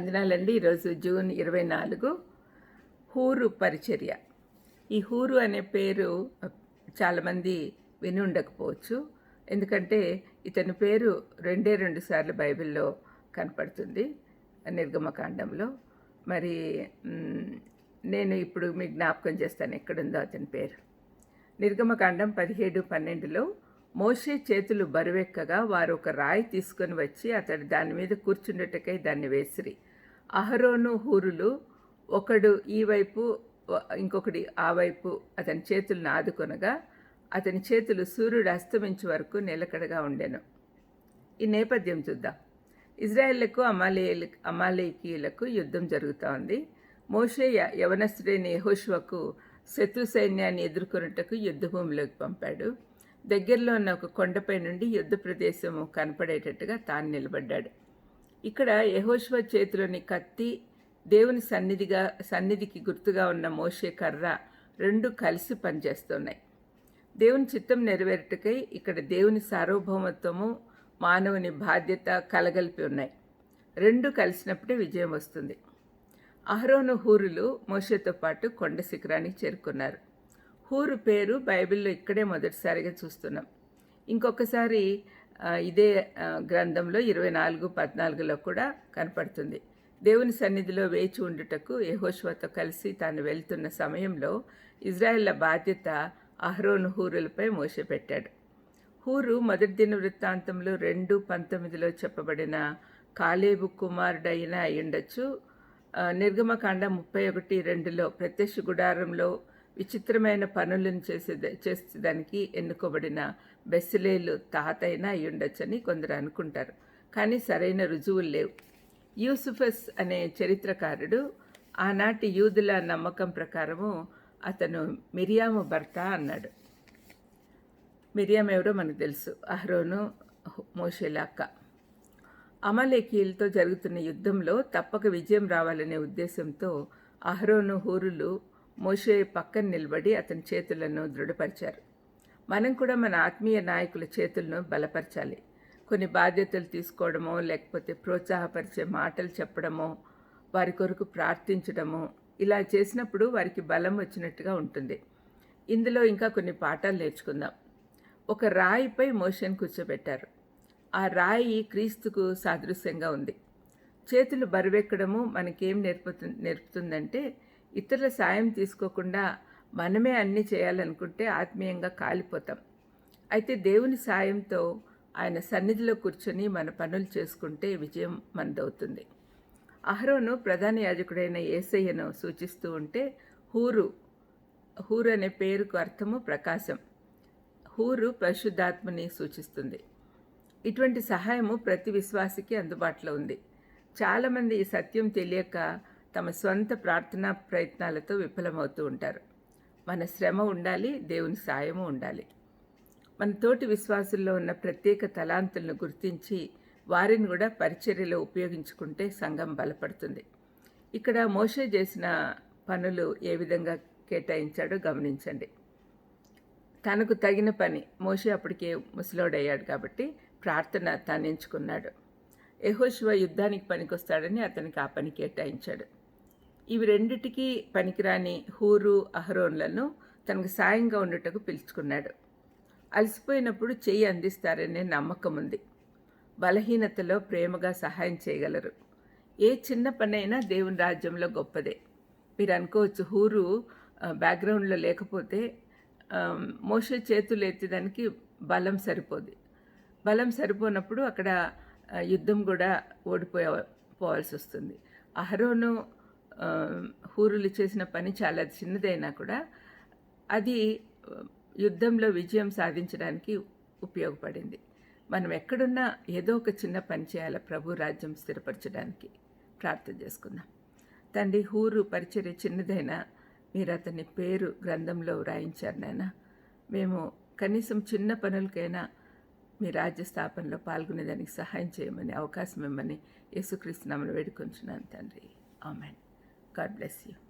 వందనాలండి. ఈరోజు జూన్ ఇరవై నాలుగు. హూరు పరిచర్య. ఈ హూరు అనే పేరు చాలామంది విని ఉండకపోవచ్చు. ఎందుకంటే ఇతని పేరు రెండే రెండు సార్లు బైబిల్లో కనపడుతుంది నిర్గమకాండంలో. మరి నేను ఇప్పుడు మీ జ్ఞాపకం చేస్తాను ఎక్కడుందో అతని పేరు. నిర్గమకాండం పదిహేడు పన్నెండులో మోషే చేతులు బరువెక్కగా వారు ఒక రాయి తీసుకొని వచ్చి అతడు దాని మీద కూర్చుండటకై దాన్ని వేసిరి. అహరోను హూరులు ఒకడు ఈ వైపు ఇంకొకటి ఆ వైపు అతని చేతులను ఆదుకొనగా అతని చేతులు సూర్యుడు అస్తమించే వరకు నిలకడగా ఉండెను. ఈ నేపథ్యం చూద్దాం. ఇజ్రాయెళ్ళకు అమాలేయులు అమాలేకీయులకు యుద్ధం జరుగుతూ ఉంది మోషే య- యవనస్తుడైన శత్రు సైన్యాన్ని ఎదుర్కొనుటకు యుద్ధభూమిలోకి పంపాడు. దగ్గరలో ఉన్న ఒక కొండపై నుండి యుద్ధ ప్రదేశము కనపడేటట్టుగా తాను నిలబడ్డాడు. ఇక్కడ యహోశ్వ చేతిలోని కత్తి దేవుని సన్నిధిగా సన్నిధికి గుర్తుగా ఉన్న మోషే కర్ర రెండు కలిసి పనిచేస్తున్నాయి. దేవుని చిత్తం నెరవేరుటకై ఇక్కడ దేవుని సార్వభౌమత్వము మానవుని బాధ్యత కలగలిపి ఉన్నాయి. రెండు కలిసినప్పుడే విజయం వస్తుంది. అహరోను హూరులు మోషేతో పాటు కొండ శిఖరానికి చేరుకున్నారు. హూరు పేరు బైబిల్లో ఇక్కడే మొదటిసారిగా చూస్తున్నాం. ఇంకొకసారి ఇదే గ్రంథంలో ఇరవై నాలుగు పద్నాలుగులో కూడా కనపడుతుంది. దేవుని సన్నిధిలో వేచి ఉండుటకు యహోశ్వతో కలిసి తాను వెళ్తున్న సమయంలో ఇజ్రాయెళ్ళ బాధ్యత అహ్రోన్ హూరులపై మోసపెట్టాడు. హూరు మొదటి దిన వృత్తాంతంలో రెండు పంతొమ్మిదిలో చెప్పబడిన కాలేబు కుమారుడైన అయ్యుండొచ్చు. నిర్గమకాండ ముప్పై ఒకటి రెండులో ప్రత్యక్ష గుడారంలో విచిత్రమైన పనులను చేసే చేసేదానికి ఎన్నుకోబడిన బెస్సిలేలు తాతైన అయ్యుండొచ్చని కొందరు అనుకుంటారు. కానీ సరైన రుజువులు లేవు. యూసుఫస్ అనే చరిత్రకారుడు ఆనాటి యూదుల నమ్మకం ప్రకారము అతను మిరియాము భర్త అన్నాడు. మిరియాం ఎవరో మనకు తెలుసు. అహరోను మోషేలాక్క అమలేకీలతో జరుగుతున్న యుద్ధంలో తప్పక విజయం రావాలనే ఉద్దేశంతో అహరోను హూరులు మోషే పక్కన నిలబడి అతని చేతులను దృఢపరిచారు. మనం కూడా మన ఆత్మీయ నాయకుల చేతులను బలపరచాలి. కొన్ని బాధ్యతలు తీసుకోవడమో లేకపోతే ప్రోత్సాహపరిచే మాటలు చెప్పడమో వారి కొరకు ప్రార్థించడమో ఇలా చేసినప్పుడు వారికి బలం వచ్చినట్టుగా ఉంటుంది. ఇందులో ఇంకా కొన్ని పాఠాలు నేర్చుకుందాం. ఒక రాయిపై మోషన్ కూర్చోబెట్టారు. ఆ రాయి క్రీస్తుకు సాదృశ్యంగా ఉంది. చేతులు బరువెక్కడము మనకేం నేర్పుతు నేర్పుతుందంటే ఇతరుల సాయం తీసుకోకుండా మనమే అన్నీ చేయాలనుకుంటే ఆత్మీయంగా కాలిపోతాం. అయితే దేవుని సాయంతో ఆయన సన్నిధిలో కూర్చొని మన పనులు చేసుకుంటే విజయం మనదవుతుంది. అహరోను ప్రధాన యాజకుడైన ఏసయ్యను సూచిస్తూ ఉంటే హూరు హూరు అనే పేరుకు అర్థము ప్రకాశం. హూరు పరిశుద్ధాత్మని సూచిస్తుంది. ఇటువంటి సహాయము ప్రతి విశ్వాసికి అందుబాటులో ఉంది. చాలామంది ఈ సత్యం తెలియక తమ స్వంత ప్రార్థనా ప్రయత్నాలతో విఫలమవుతూ ఉంటారు. మన శ్రమ ఉండాలి దేవుని సాయము ఉండాలి. మన తోటి విశ్వాసుల్లో ఉన్న ప్రత్యేక తలాంతులను గుర్తించి వారిని కూడా పరిచర్యలో ఉపయోగించుకుంటే సంఘం బలపడుతుంది. ఇక్కడ మోషే చేసిన పనులు ఏ విధంగా కేటాయించాడో గమనించండి. తనకు తగిన పని మోషే అప్పటికే ముసలోడయ్యాడు కాబట్టి ప్రార్థన తాను ఎంచుకున్నాడు యెహోషువ యుద్ధానికి పనికొస్తాడని అతనికి ఆ పని కేటాయించాడు. ఇవి రెండిటికి పనికిరాని హూరు అహరోన్లను తనకు సాయంగా ఉండుటకు పిలుచుకున్నాడు. అలసిపోయినప్పుడు చెయ్యి అందిస్తారనే నమ్మకం ఉంది. బలహీనతలో ప్రేమగా సహాయం చేయగలరు. ఏ చిన్న పనైనా దేవుని రాజ్యంలో గొప్పదే. మీరు అనుకోవచ్చు హూరు బ్యాక్గ్రౌండ్లో లేకపోతే మోసే మోషే చేతులు ఎత్తేదానికి బలం సరిపోదు. బలం సరిపోనప్పుడు అక్కడ యుద్ధం కూడా ఓడిపోయే పోవాల్సి వస్తుంది. అహరోను హూరులు చేసిన పని చాలా చిన్నదైనా కూడా అది యుద్ధంలో విజయం సాధించడానికి ఉపయోగపడింది. మనం ఎక్కడున్నా ఏదో ఒక చిన్న పని చేయాలి ప్రభు రాజ్యం స్థిరపరచడానికి? ప్రార్థన చేసుకుందాం. తండ్రి హూరు పరిచర్య చిన్నదైనా మీరు అతని పేరు గ్రంథంలో వ్రాయించారు నాయన. మేము కనీసం చిన్న పనులకైనా మీ రాజ్య స్థాపనలో పాల్గొనేదానికి సహాయం చేయమని అవకాశం ఇమ్మని యేసుక్రీస్తు నామను వేడుకొంచున్నాను తండ్రి. ఆమెన్. God bless you.